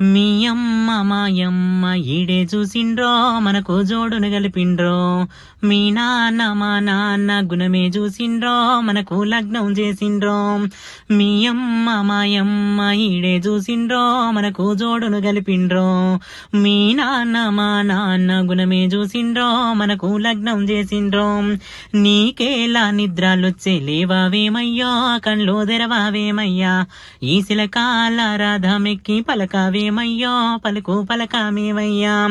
మీ అమ్మ మాయమ్మ ఈడే చూసిండ్రో మనకు జోడును గలిపిండ్రో మీ నాన్న మా నాన్న గుణమే చూసిండ్రో మనకు లగ్నం చేసిండ్రో. మీ అమ్మ మాయమ్మ ఈడే చూసిండ్రో మనకు జోడును గలిపిండ్రో మీ నాన్న మా నాన్న గుణమే చూసిండ్రో మనకు లగ్నం చేసిండ్రో. నీకేలా నిద్రలొచ్చే లేవావేమయ్యా కండ్లో తెరవావేమయ్యా. ఈ శిలకాల రాధమెక్కి పలకావేమయ్యో పలుకు పలకామేమయ్యా.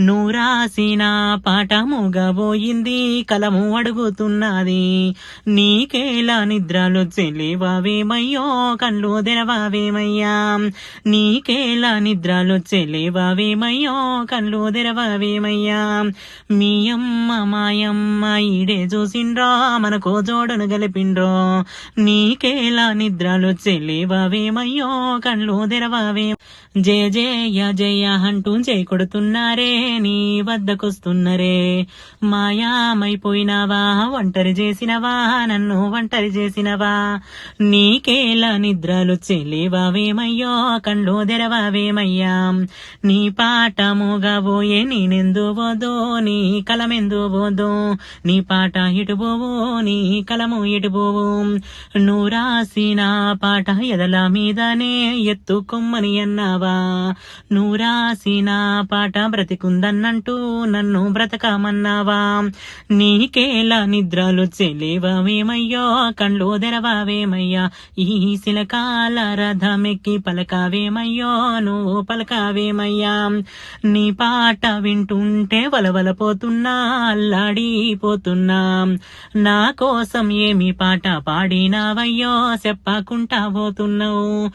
నువ్వు నూరాసిన పాట మూగబోయింది కలము అడుగుతున్నది. నీకేలా నిద్రలు లేవావేమయ్యో కళ్ళు తెరవావేమయ్యా. నీకేలా నిద్రలు లేవావేమయ్యో కళ్ళు తెరవావేమయ్యా. మీ అమ్మ మాయమ్మ ఈడే చూసిండ్రో మనకో జోడను గలిపిండ్రో. నీకేలా నిద్రలు చెల్లివావేమయ్యో కళ్ళు తెరవావే. జయ జయ జయ అంటూ జై కొడుతున్నారే నీ వద్దకొస్తున్నారే. మాయామైపోయినావా ఒంటరి చేసినవా నన్ను ఒంటరి చేసినవా? నీకేలా నిద్రలు చెల్లివావేమయ్యో కళ్ళు తెరవావేమయ్యా? నీ పాట మూగబోయే నేనెందు పోదో నీ కలమెందు పోదో? నీ పాట ఇటు పోవు నీ కలము ఇటు పోవు? నువ్వు రాసిన పాట ఎదల మీదనే ఎత్తుకొమ్మని అన్నావా? నువ్వు రాసిన పాట బ్రతికుందన్నంటూ నన్ను బ్రతకమన్నావా? నీకేలా నిద్రలు చెలేవావేమయ్యో? కండ్లు తెరవావేమయ్యా? ఈ శిలకాల రథమెక్కి పలకావేమయ్యో? నువ్వు పలకావేమయ్యా? నీ పాట వింటుంటే వలవలపోతున్నా అల్లాడిపోతున్నా. నా కోసం ఏమి పాట పాడినావయ్యో? చెప్పకుంటా పోతున్నావు.